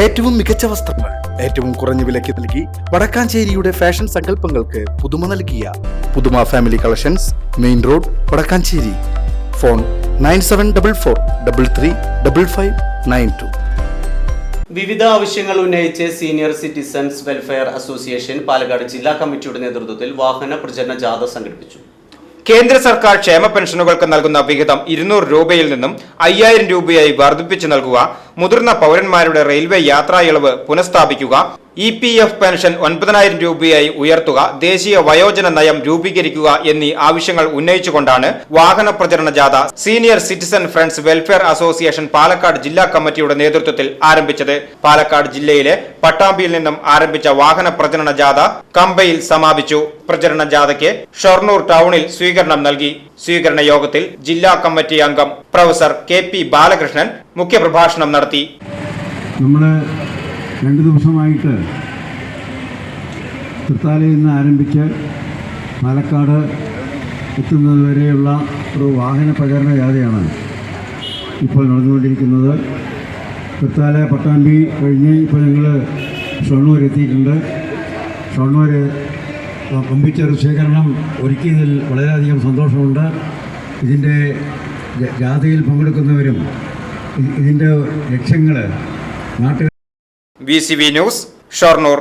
ഏറ്റവും മികച്ച വസ്ത്രങ്ങൾ ഏറ്റവും കുറഞ്ഞ വിലയ്ക്ക് നൽകി വടക്കാഞ്ചേരിയുടെ ഫാഷൻ സങ്കല്പങ്ങൾക്ക് പുതുമ നൽകിയ പുതുമ family collections main road Vadakkanchery. Phone nine seven double four double three double five nine two. വിവിധ ആവശ്യങ്ങൾ ഉന്നയിച്ച് senior citizens welfare association Palakkad ജില്ലാ കമ്മിറ്റിയുടെ നേതൃത്വത്തിൽ വാഹന പ്രചരണ ജാഥ സംഘടിപ്പിച്ചു. കേന്ദ്ര സർക്കാർ ക്ഷേമ പെൻഷനുകൾക്ക് നൽകുന്ന വിഹിതം ഇരുന്നൂറ് രൂപയിൽ നിന്നും അയ്യായിരം രൂപയായി വർദ്ധിപ്പിച്ചു നൽകുക മുതിർന്ന പൗരന്മാരുടെ റെയിൽവേ യാത്രാ ഇളവ് പുനഃസ്ഥാപിക്കുക ഇ പി എഫ് പെൻഷൻ ഒൻപതിനായിരം രൂപയായി ഉയർത്തുക ദേശീയ വയോജന നയം രൂപീകരിക്കുക എന്നീ ആവശ്യങ്ങൾ ഉന്നയിച്ചുകൊണ്ടാണ് വാഹന പ്രചരണ ജാഥ senior citizen friends welfare association Palakkad ജില്ലാ കമ്മിറ്റിയുടെ നേതൃത്വത്തിൽ ആരംഭിച്ചത്. പാലക്കാട് ജില്ലയിലെ പട്ടാമ്പിയിൽ നിന്നും ആരംഭിച്ച വാഹന പ്രചരണ ജാഥ കമ്പയിൽ സമാപിച്ചു. പ്രചരണ ജാഥയ്ക്ക് ഷൊർണൂർ ടൗണിൽ സ്വീകരണം നൽകി. സ്വീകരണ യോഗത്തിൽ ജില്ലാ കമ്മിറ്റി അംഗം പ്രൊഫസർ കെ പി ബാലകൃഷ്ണൻ മുഖ്യപ്രഭാഷണം നടത്തി. നമ്മൾ രണ്ട് ദിവസമായിട്ട് തൃത്താലയിൽ നിന്ന് ആരംഭിച്ച് പാലക്കാട് എത്തുന്നത് വരെയുള്ള ഒരു വാഹന പ്രചരണ ജാഥയാണ് ഇപ്പോൾ നടന്നുകൊണ്ടിരിക്കുന്നത്. തൃത്താല പട്ടാമ്പി കഴിഞ്ഞ് ഇപ്പോൾ ഞങ്ങൾ ഷൊർണൂർ എത്തിയിട്ടുണ്ട്. ഷൊർണൂർ പമ്പിച്ചൊരു സ്വീകരണം ഒരുക്കിയതിൽ വളരെയധികം സന്തോഷമുണ്ട്. ഇതിന്റെ ജാഥയിൽ പങ്കെടുക്കുന്നവരും ഇതിന്റെ ലക്ഷ്യങ്ങൾ നാട്ടുകാർ V C V news Shoranur